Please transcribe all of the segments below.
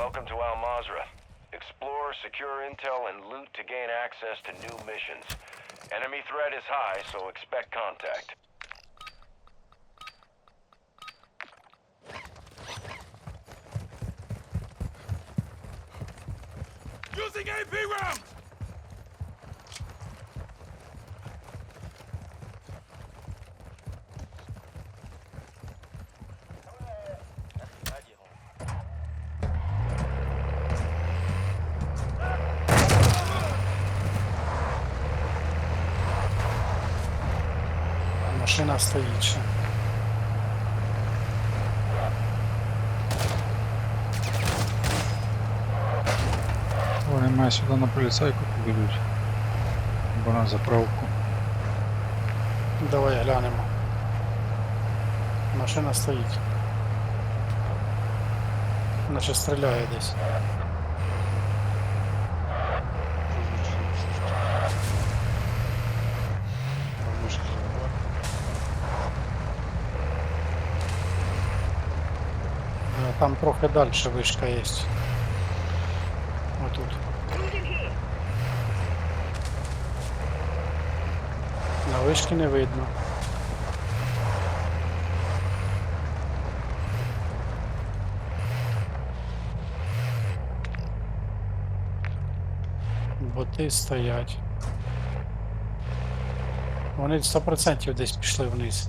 Welcome to Al Mazra. Explore, secure intel, and loot to gain access to new missions. Enemy threat is high, so expect contact. Using AP rounds! Стоїть ще. Вони мають сюди на поліцайку поведуть. Або на заправку. Давай глянемо. Машина стоїть. Наче стріляє десь. Там трохи далі вишка є. Отут. На вишки не видно. Боти стоять. Вони 100% десь пішли вниз.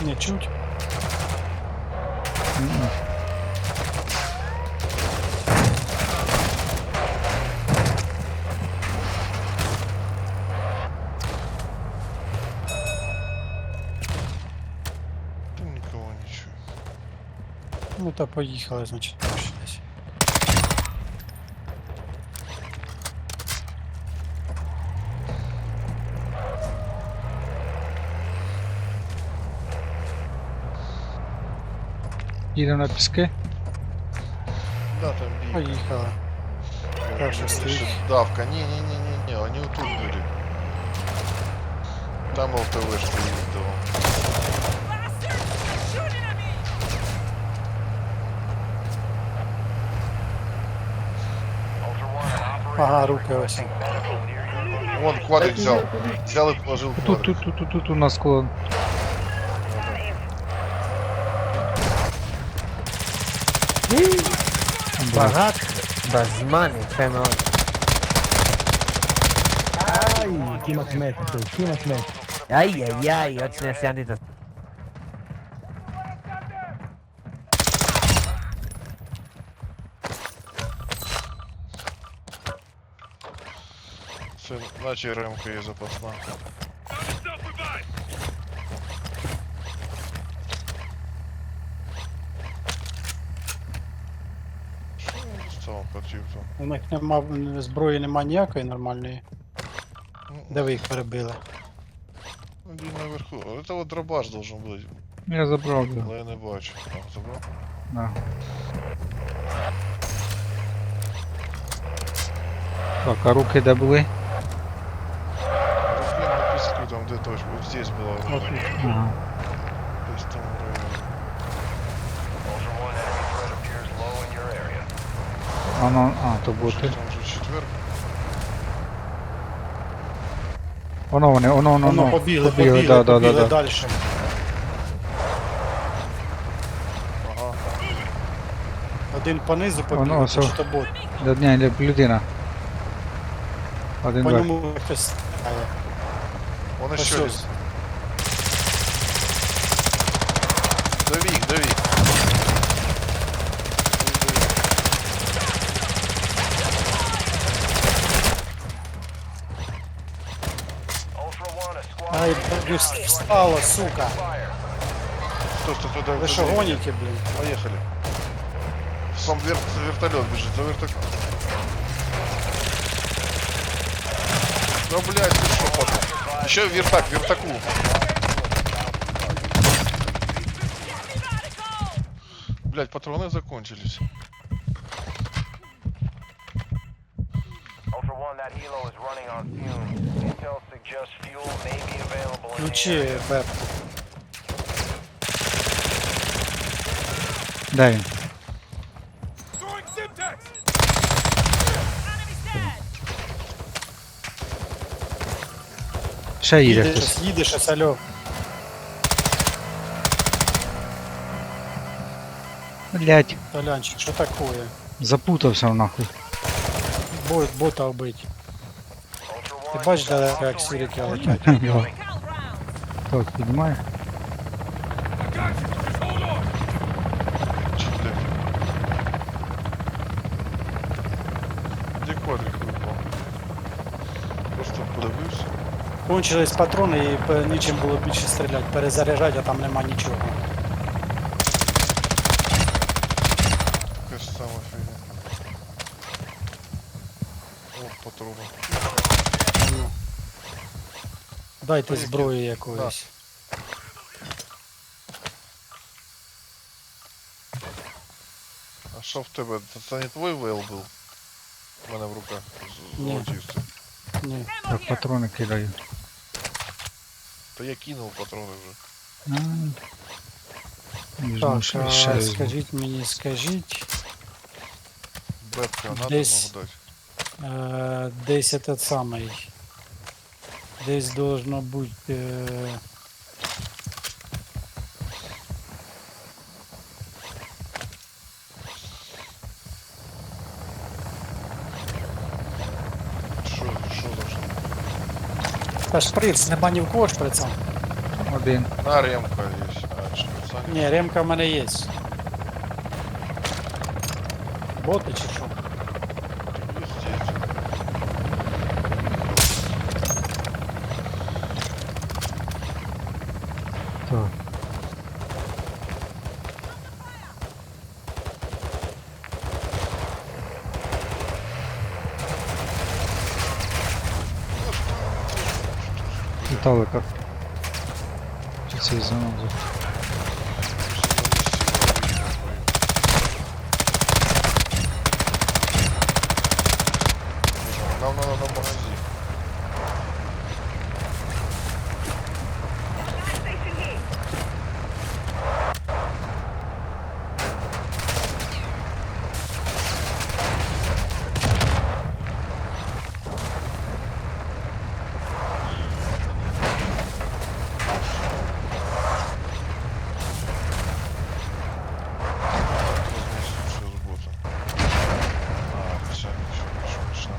Не чуть. Никого ничего. Ну то поїхали, значить, далі десь. Їдемо на піски. Да, там бійка. Поїхали. Как же стоит? Давка. Не-не-не-не-не, они вот тут были. Там ЛТВшка ездила. Ultra One, an operator Ага, is руки ось. requesting medical near your location. Вон квадрик взял. Взял и положил Тут, квадрик. тут, тут, тут, тут у нас склон. Багатко, без мани, це ноль. Ай, кімат метр, кімат метр. Ай-яй-яй, от не сянди Це наче ремка є запасна. Там? У них нема зброї нема ніякої нормальної. Ну, Де ви їх перебили? Один наверху. Это вот дробаш должен бути, Я забрав його. але я не бачу. А, забрав? Да. Так, а руки де були? Руки на піску там де точно. Вот здесь была рука. Ага. То есть там в районе. Ultra One, enemy threat appears low in your area. Воно, а, то Що боти. Там. Воно вони, воно, воно, Воно воно. побігли, Побігли, побігли, да, да, да, побігли да. далі. Ага. Один понизу Воно побіг, ось чи то бот. Да, ні, лю- людина. Один По верх. ньому хтось стріляє. Вон Ось один. Дави их, Ай, mate is блін, down. You are встало, taking сука. fire. Кто, кто туда? Ви що гоніте, блін? Поехали. Сам вер... вертолет бежит, за вертолет. Да, блядь, ты что, потом? Еще вертак, вертаку. Блядь, патроны закончились. Ultra One, that helo is running on fumes. Intel suggests fuel may be available in the Ключі area. бепку. Де він? Throwing Simtex! Ще їде Їде хтось. щось, їде щось, алло. Блять, Толянчик, що такое? запутався нахуй. Бот, бота вбить. Ти бачиш, далеко як сірики летять? Так, піднімає. Чи де? Квадрик випав? Просто подивився. Кончились патрони і пе- нічим було більше стріляти. Перезаряджати, а там нема нічого. Якась сама фігня. О, патрони. Ну. Дайте зброю якоїсь. А що в тебе? Це, це не твій вейл був? У мене в руках золотистий. Ні. Так, патрони кидаю. Та я кинув патрони вже. А, Так, ще, а скажіть мені, скажіть. Бепка надо Десь- можу дати. Е, десь этот самий. Десь должно бути. Е, Що, що за що? та шприц, нема ні в кого шприца. Один. На ремка є. А, що, Саня? Ні, ремка в мене є. Боти чи що? Віталика. Чи цей занозу? Нам надо на магазин. Все работа. А, все, ничего, ничего, ничего.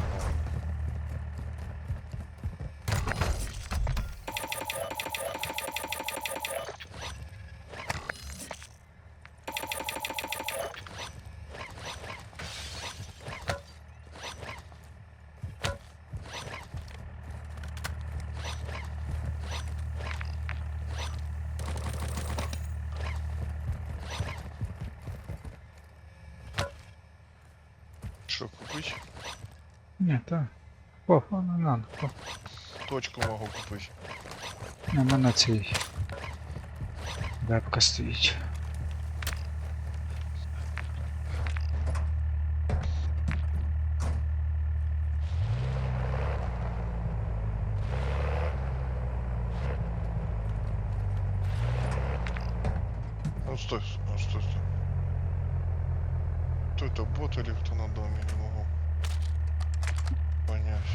Что купить? Ні, так. О, о, не надо. О, Точку могу купить. у мене цей. Бебка стоїть. Ну стой, с- а, стой, стой Кто это, бот или кто на доме, не могу понять.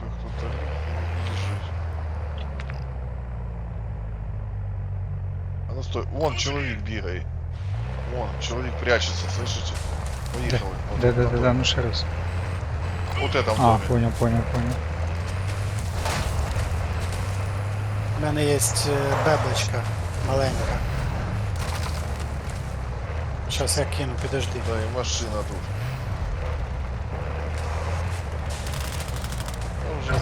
Тут кто-то лежит. А ну стой, вон человек бегает. Вон, человек прячется, слышите? Поехал. вот Де, в де, этом де, де, доме. ну ще раз. Вот это в А, доме. понял, понял, понял. У мене є бебочка маленька. Щас я кину, підожди. Да, и машина тут. Ну, Уже.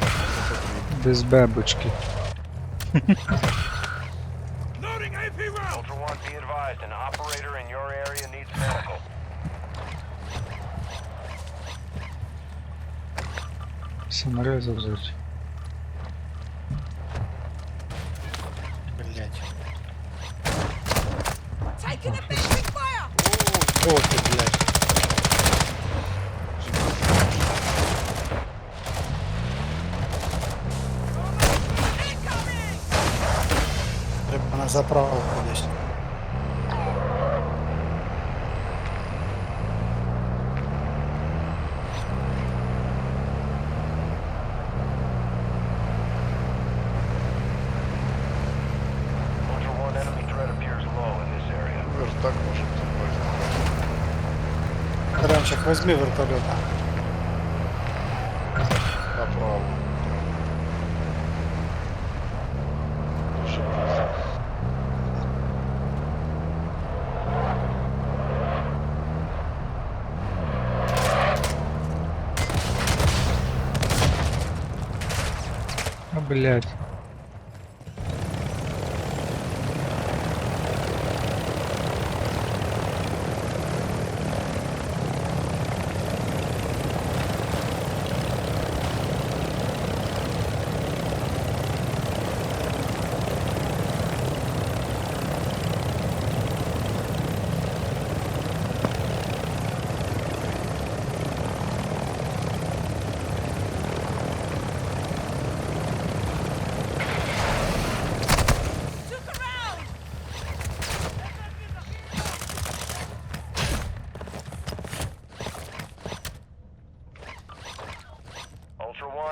Без. Loading Ultra One, be advised, an operator in your area needs medical. Саморези взять. На заправку десь. Ultra One, enemy threat appears low in this area. Вертак може зробити. Ранчик, возьми вертольота. Направо. Дуже просто. А, блядь.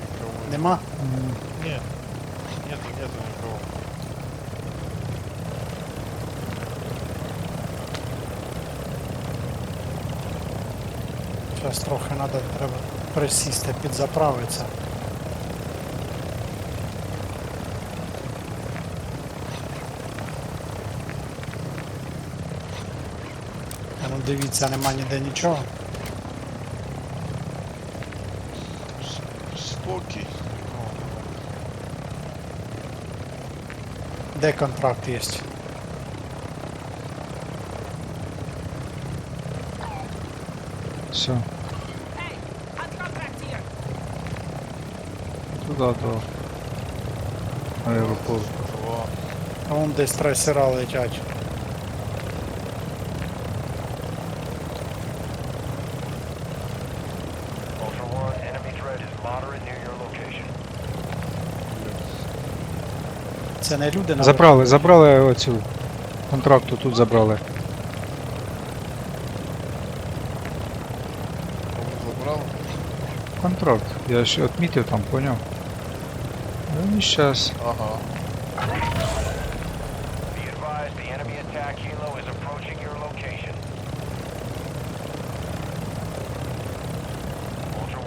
Нікого. Нема? Ні. Нету, нету нікого. Зараз трохи надо, треба присісти, підзаправитися. Дивіться, нема ніде нічого. Спокій. Де контракт є? Все, contract до аеропорту. А Вон десь трейсера летять. Це не люди на Забрали, забрали оцю контракту, тут забрали. Забрав? Контракт. Я ж відмітив там, поняв. Ну і щас. Ага.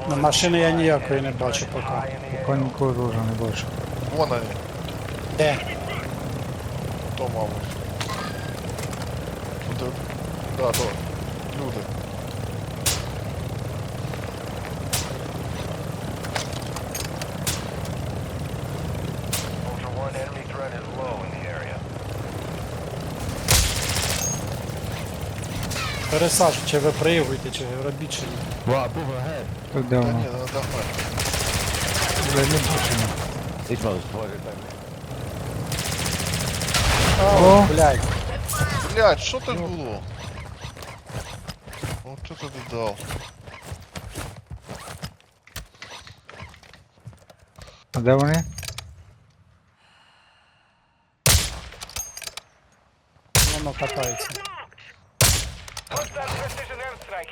На машини я ніякої не бачу поки. Поки нікого теж не бачу. Вон вони. Де? То, мабуть. Туди. Да, то. Люди. Пересаж, чи ви приїхуєте, чи робіть чи ні. Тут де Та ні. Не бачимо. This one's pointed at me. О, блядь. Блять, що так було? От що ти дав? А де вони? Воно катається.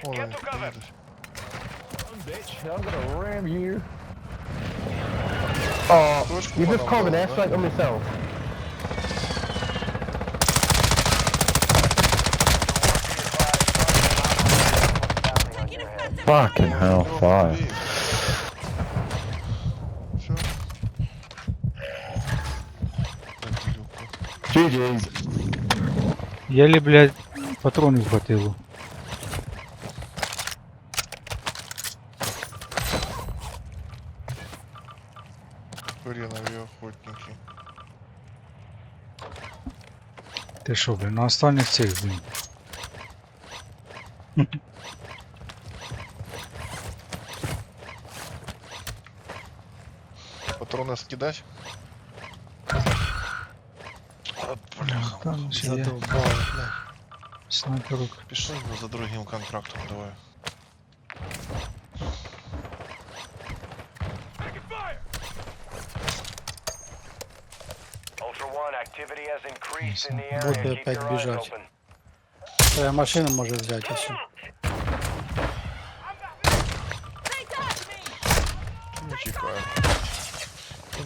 Ой. Oh, you just called an airstrike on yourself. Fucking hell, fire. Все. Дебілюка. GG's. Єлі, блядь, патронів хватило. Хренові охотники. Ти що, блін, на останніх цих, блін. Патрони скидать? А, бляха. Там ще є Задовбали. снайперок. Пішли ми за другим контрактом, давай. Taking fire! Ultra One, activity has increased in the Боти area. Keep опять your eyes біжать. open. Твоя машина може взяти ось.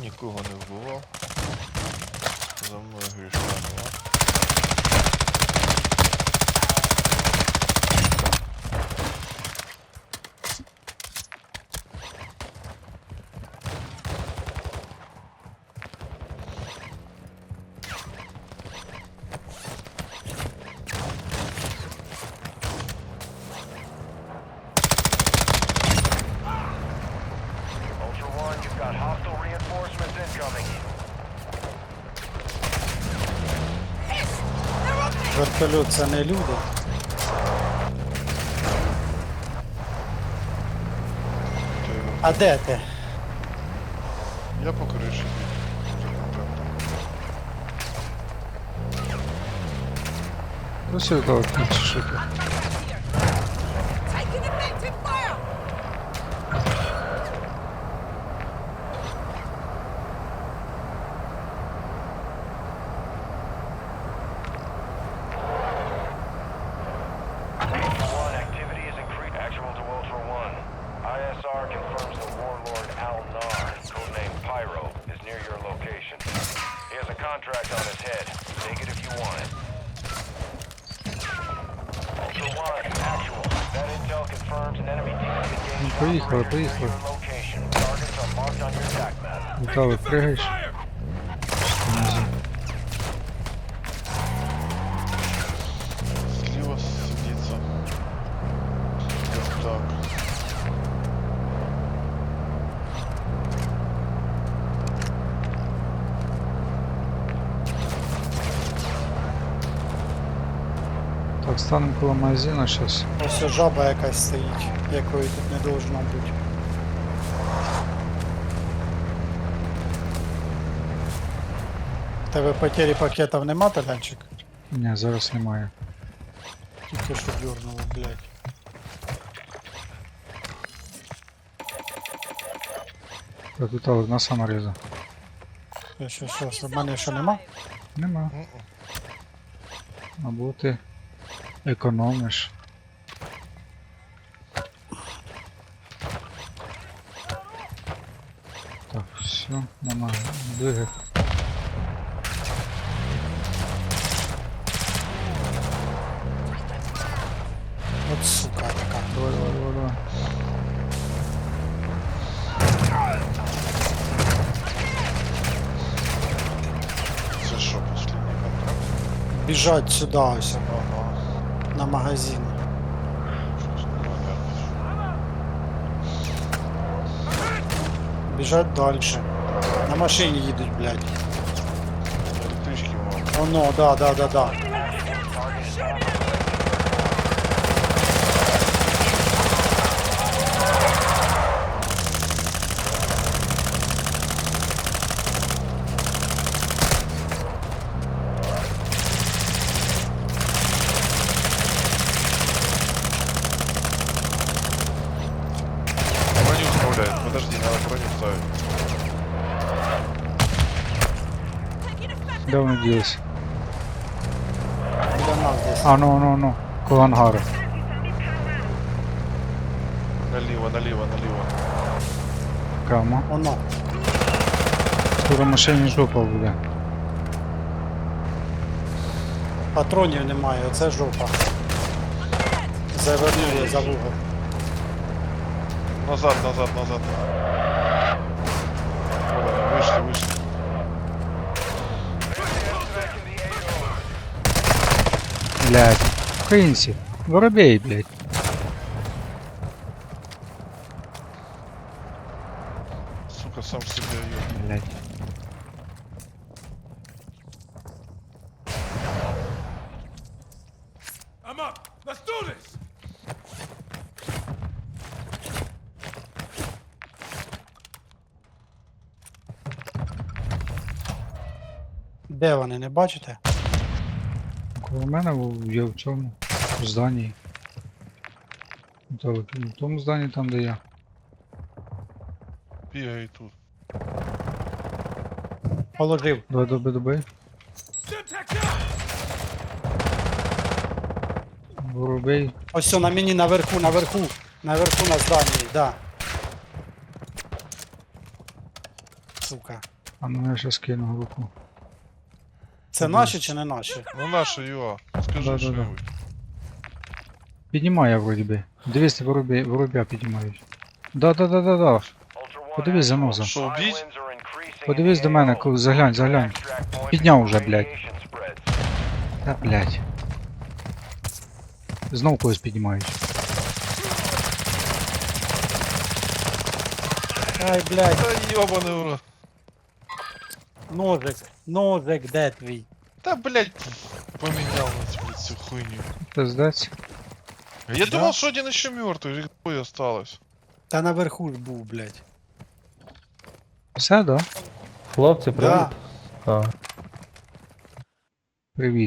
Нікого не вбивав. За мною грішка нема. Вертольот це не люди. А де ти? Я по криші. Ну все, давай, чи що attack поїхали. Віталий, пригаєш? Так, станемо коло магазина зараз. Ось жаба якась стоїть, якої тут не должно бути. Тебе потері пакетів нема, Толянчик? Ні, зараз немає. Тільки що дюрнуло, блядь. Так, Віталик, на самореза. Що, що, що, що, в мене що нема? Нема. М-м. Ти економиш. Так, все, нема. Двигай. От сука така. Давай, давай, давай, давай. Це що, последний контракт? Біжать сюди ось, Ага. На магазин. Бежать дальше. Біжать далі. На машині їдуть, блядь. Оно, да, да, да, да. Taking effective Де вони ділися? Біля нас десь. А, ну, ну, ну. Коло ангару. Налево, налево, налево. Кама. Оно. скоро машині жопа буде. Патронів немає, оце жопа. Завернули за вугол. Назад, назад, назад. Блядь. Українці. Воробей, блядь. Сука, сам себе ё. Блядь. I'm up. Let's do this. Де вони, не бачите? Коло мене є в цьому в зданні. В тому зданні там, де я. Бігай тут. Положив. Давай доби доби. Воробей. Ось все, на мені наверху, наверху. Наверху на зданні, да. Сука. А ну я щас кину руку. Це наші чи не наші? Ну наша ЮА. Скажи, Да-да-да. що. Піднімаю я вроді би. Дивись, воробя, воробя піднімають. Да-да-да-да-да. Подивись за нозом. Що, вбіть? Подивись до мене, коли заглянь, заглянь. Підняв уже, блядь. Та блядь. Знов когось піднімають. Ай, блядь, Та йобаний в рот. ножик, ножик, де твій? Та, блядь, поменял на тебе цю хуйню. Пиздець. Я думал, что один еще мертвый, их двое осталось. Та наверху ж був, блядь. Все, да? Хлопці, привіт. Да. А. Привіт.